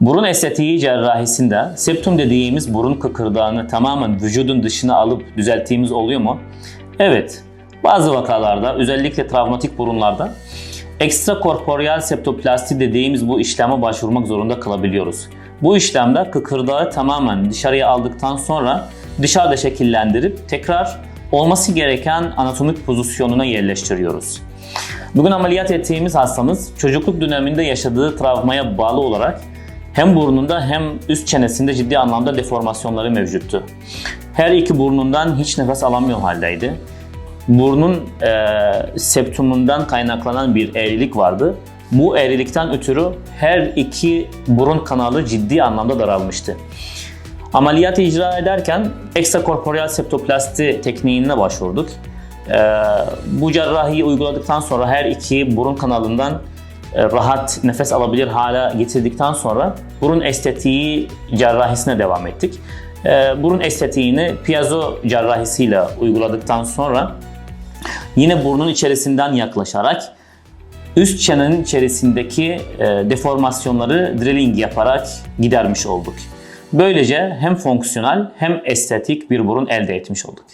Burun estetiği cerrahisinde septum dediğimiz burun kıkırdağını tamamen vücudun dışına alıp düzelttiğimiz oluyor mu? Evet. Bazı vakalarda özellikle travmatik burunlarda ekstrakorporeal septoplasti dediğimiz bu işleme başvurmak zorunda kalabiliyoruz. Bu işlemde kıkırdağı tamamen dışarıya aldıktan sonra dışarıda şekillendirip tekrar olması gereken anatomik pozisyonuna yerleştiriyoruz. Bugün ameliyat ettiğimiz hastamız çocukluk döneminde yaşadığı travmaya bağlı olarak hem burnunda hem üst çenesinde ciddi anlamda deformasyonları mevcuttu. Her iki burnundan hiç nefes alamıyor haldeydi. Burnun e, septumundan kaynaklanan bir eğrilik vardı. Bu eğrilikten ötürü her iki burun kanalı ciddi anlamda daralmıştı. Ameliyatı icra ederken ekstrakorporeal septoplasti tekniğine başvurduk. Ee, bu cerrahiyi uyguladıktan sonra her iki burun kanalından rahat nefes alabilir hale getirdikten sonra burun estetiği cerrahisine devam ettik. Ee, burun estetiğini piezo cerrahisiyle uyguladıktan sonra yine burnun içerisinden yaklaşarak üst çenenin içerisindeki e, deformasyonları drilling yaparak gidermiş olduk. Böylece hem fonksiyonel hem estetik bir burun elde etmiş olduk.